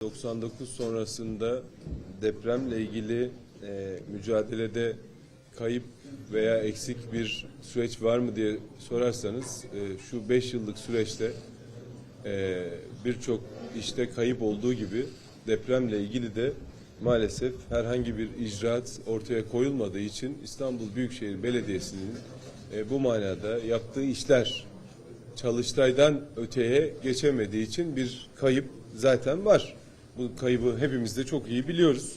99 sonrasında depremle ilgili e, mücadelede kayıp veya eksik bir süreç var mı diye sorarsanız e, şu 5 yıllık süreçte e, birçok işte kayıp olduğu gibi depremle ilgili de maalesef herhangi bir icraat ortaya koyulmadığı için İstanbul Büyükşehir Belediyesi'nin e, bu manada yaptığı işler Çalıştay'dan öteye geçemediği için bir kayıp zaten var. Bu kaybı hepimiz de çok iyi biliyoruz.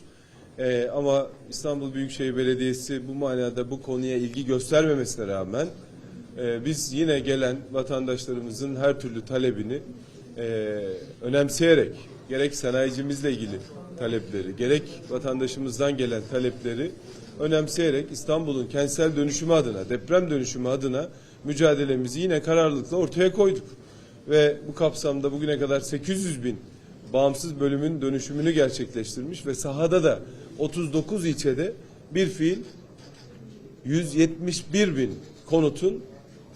Ee, ama İstanbul Büyükşehir Belediyesi bu manada bu konuya ilgi göstermemesine rağmen e, biz yine gelen vatandaşlarımızın her türlü talebini e, önemseyerek gerek sanayicimizle ilgili talepleri gerek vatandaşımızdan gelen talepleri önemseyerek İstanbul'un kentsel dönüşümü adına, deprem dönüşümü adına mücadelemizi yine kararlılıkla ortaya koyduk. Ve bu kapsamda bugüne kadar 800 bin bağımsız bölümün dönüşümünü gerçekleştirmiş ve sahada da 39 ilçede bir fiil 171 bin konutun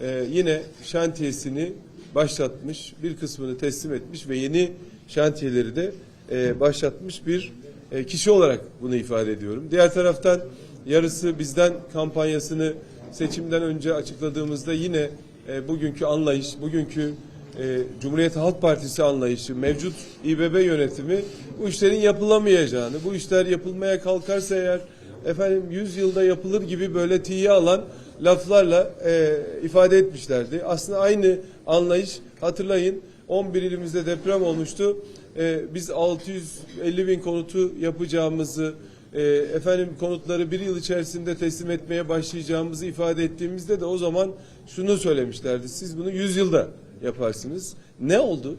e, yine şantiyesini başlatmış, bir kısmını teslim etmiş ve yeni şantiyeleri de e, başlatmış bir e, kişi olarak bunu ifade ediyorum. Diğer taraftan yarısı bizden kampanyasını seçimden önce açıkladığımızda yine e, bugünkü anlayış, bugünkü e, Cumhuriyet Halk Partisi anlayışı, mevcut İBB yönetimi bu işlerin yapılamayacağını, bu işler yapılmaya kalkarsa eğer efendim 100 yılda yapılır gibi böyle tiye alan laflarla e, ifade etmişlerdi. Aslında aynı anlayış hatırlayın 11 ilimizde deprem olmuştu. E, biz 650 bin konutu yapacağımızı e, efendim konutları bir yıl içerisinde teslim etmeye başlayacağımızı ifade ettiğimizde de o zaman şunu söylemişlerdi. Siz bunu 100 yılda yaparsınız. Ne oldu?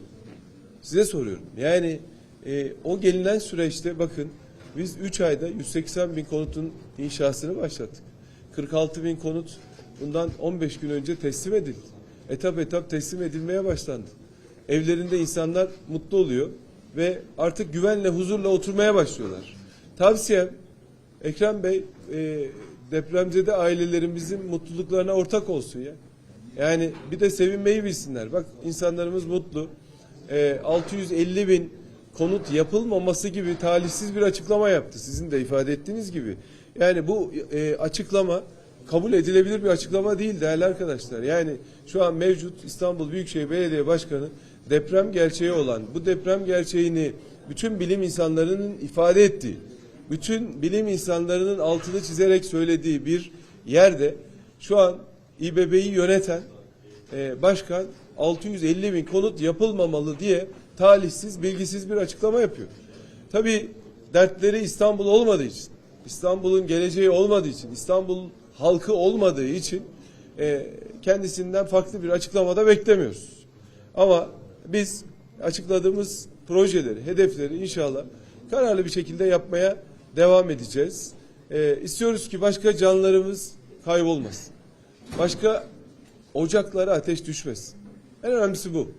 Size soruyorum. Yani e, o gelinen süreçte bakın biz 3 ayda 180 bin konutun inşasını başlattık. 46 bin konut bundan 15 gün önce teslim edildi. Etap etap teslim edilmeye başlandı. Evlerinde insanlar mutlu oluyor ve artık güvenle, huzurla oturmaya başlıyorlar. Tavsiyem Ekrem Bey e, depremzede ailelerimizin mutluluklarına ortak olsun ya. Yani bir de sevinmeyi bilsinler. Bak insanlarımız mutlu. E, 650 bin konut yapılmaması gibi talihsiz bir açıklama yaptı. Sizin de ifade ettiğiniz gibi. Yani bu e, açıklama kabul edilebilir bir açıklama değil değerli arkadaşlar. Yani şu an mevcut İstanbul Büyükşehir Belediye Başkanı deprem gerçeği olan bu deprem gerçeğini bütün bilim insanlarının ifade ettiği, bütün bilim insanlarının altını çizerek söylediği bir yerde şu an İBB'yi yöneten e, başkan 650 bin konut yapılmamalı diye talihsiz, bilgisiz bir açıklama yapıyor. Tabii dertleri İstanbul olmadığı için, İstanbul'un geleceği olmadığı için, İstanbul halkı olmadığı için e, kendisinden farklı bir açıklamada beklemiyoruz. Ama biz açıkladığımız projeleri, hedefleri inşallah kararlı bir şekilde yapmaya devam edeceğiz. E, istiyoruz ki başka canlarımız kaybolmasın. Başka ocaklara ateş düşmesin. En önemlisi bu.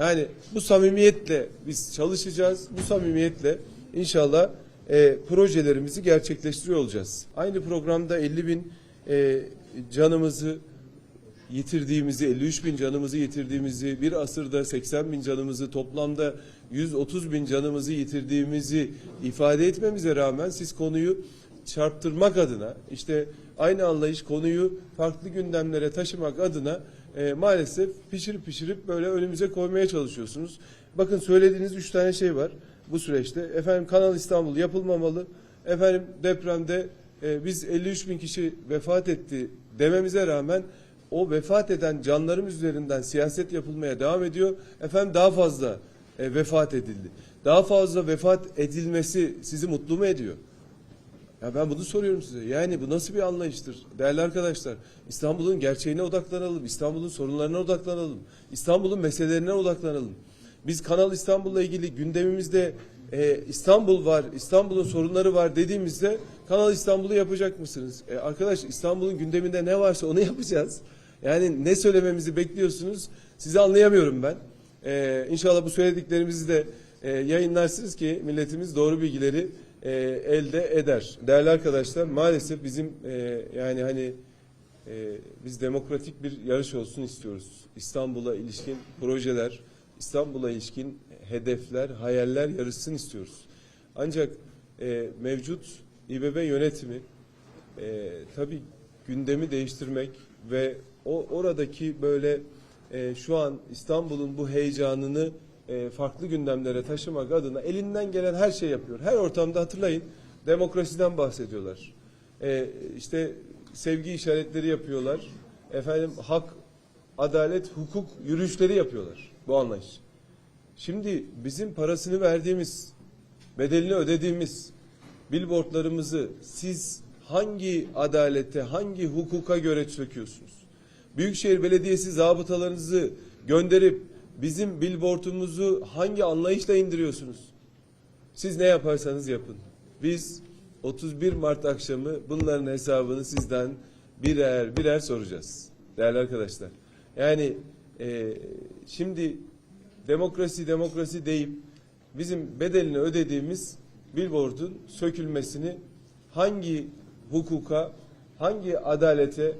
Yani bu samimiyetle biz çalışacağız. Bu samimiyetle inşallah e, projelerimizi gerçekleştiriyor olacağız. Aynı programda 50 bin e, canımızı yitirdiğimizi, 53 bin canımızı yitirdiğimizi, bir asırda 80 bin canımızı, toplamda 130 bin canımızı yitirdiğimizi ifade etmemize rağmen siz konuyu çarptırmak adına, işte aynı anlayış konuyu farklı gündemlere taşımak adına e, maalesef pişirip pişirip böyle önümüze koymaya çalışıyorsunuz. Bakın söylediğiniz üç tane şey var bu süreçte. Efendim Kanal İstanbul yapılmamalı. Efendim depremde e, biz 53 bin kişi vefat etti dememize rağmen o vefat eden canlarımız üzerinden siyaset yapılmaya devam ediyor. Efendim daha fazla e, vefat edildi. Daha fazla vefat edilmesi sizi mutlu mu ediyor? Ya ben bunu soruyorum size. Yani bu nasıl bir anlayıştır? Değerli arkadaşlar, İstanbul'un gerçeğine odaklanalım. İstanbul'un sorunlarına odaklanalım. İstanbul'un meselelerine odaklanalım. Biz Kanal İstanbul'la ilgili gündemimizde e, İstanbul var, İstanbul'un sorunları var dediğimizde Kanal İstanbul'u yapacak mısınız? E, arkadaş İstanbul'un gündeminde ne varsa onu yapacağız. Yani ne söylememizi bekliyorsunuz? Sizi anlayamıyorum ben. E, inşallah bu söylediklerimizi de e, yayınlarsınız ki milletimiz doğru bilgileri e, elde eder. Değerli arkadaşlar maalesef bizim e, yani hani e, biz demokratik bir yarış olsun istiyoruz. İstanbul'a ilişkin projeler, İstanbul'a ilişkin hedefler, hayaller yarışsın istiyoruz. Ancak e, mevcut İBB yönetimi e, tabii gündemi değiştirmek ve o oradaki böyle e, şu an İstanbul'un bu heyecanını e, farklı gündemlere taşımak adına elinden gelen her şey yapıyor. Her ortamda hatırlayın demokrasiden bahsediyorlar. E, işte sevgi işaretleri yapıyorlar. Efendim hak, adalet, hukuk yürüyüşleri yapıyorlar bu anlayış. Şimdi bizim parasını verdiğimiz, bedelini ödediğimiz billboardlarımızı siz hangi adalete, hangi hukuka göre söküyorsunuz? Büyükşehir Belediyesi zabıtalarınızı gönderip bizim billboardumuzu hangi anlayışla indiriyorsunuz? Siz ne yaparsanız yapın. Biz 31 Mart akşamı bunların hesabını sizden birer birer soracağız. Değerli arkadaşlar. Yani e, şimdi demokrasi demokrasi deyip bizim bedelini ödediğimiz billboardun sökülmesini hangi hukuka, hangi adalete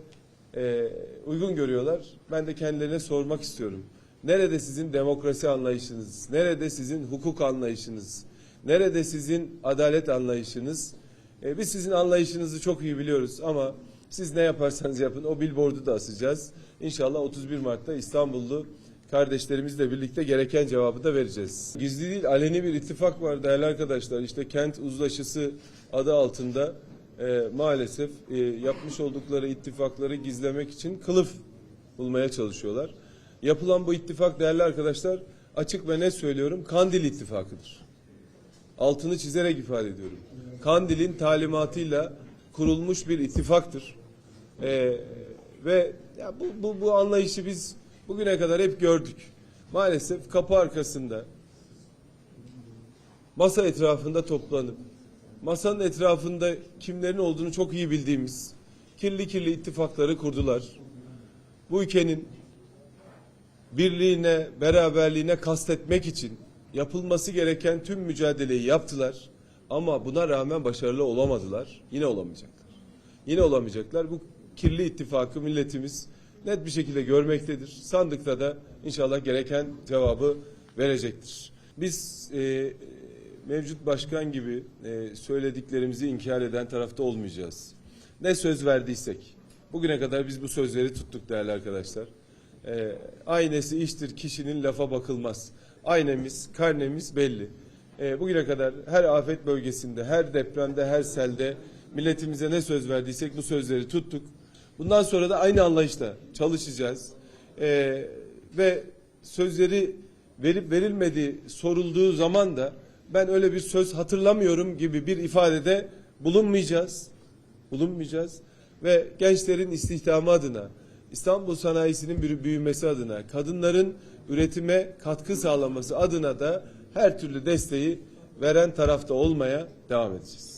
e, uygun görüyorlar? Ben de kendilerine sormak istiyorum. Nerede sizin demokrasi anlayışınız? Nerede sizin hukuk anlayışınız? Nerede sizin adalet anlayışınız? E, biz sizin anlayışınızı çok iyi biliyoruz ama siz ne yaparsanız yapın o billboardu da asacağız. İnşallah 31 Mart'ta İstanbullu kardeşlerimizle birlikte gereken cevabı da vereceğiz. Gizli değil aleni bir ittifak var değerli arkadaşlar. İşte kent uzlaşısı adı altında e, maalesef e, yapmış oldukları ittifakları gizlemek için kılıf bulmaya çalışıyorlar. Yapılan bu ittifak değerli arkadaşlar açık ve net söylüyorum Kandil ittifakıdır. Altını çizerek ifade ediyorum. Kandil'in talimatıyla kurulmuş bir ittifaktır. Ee, ve ya bu, bu, bu anlayışı biz bugüne kadar hep gördük. Maalesef kapı arkasında masa etrafında toplanıp masanın etrafında kimlerin olduğunu çok iyi bildiğimiz kirli kirli ittifakları kurdular. Bu ülkenin birliğine, beraberliğine kastetmek için yapılması gereken tüm mücadeleyi yaptılar. Ama buna rağmen başarılı olamadılar. Yine olamayacaklar. Yine olamayacaklar. Bu kirli ittifakı milletimiz net bir şekilde görmektedir. Sandıkta da inşallah gereken cevabı verecektir. Biz e, mevcut başkan gibi e, söylediklerimizi inkar eden tarafta olmayacağız. Ne söz verdiysek, bugüne kadar biz bu sözleri tuttuk değerli arkadaşlar. E, aynesi iştir kişinin lafa bakılmaz. Aynemiz, karnemiz belli. E, bugüne kadar her afet bölgesinde, her depremde, her selde milletimize ne söz verdiysek bu sözleri tuttuk. Bundan sonra da aynı anlayışla çalışacağız. E, ve sözleri verip verilmediği sorulduğu zaman da ben öyle bir söz hatırlamıyorum gibi bir ifadede bulunmayacağız. Bulunmayacağız. Ve gençlerin istihdamı adına, İstanbul sanayisinin büyümesi adına, kadınların üretime katkı sağlaması adına da her türlü desteği veren tarafta olmaya devam edeceğiz.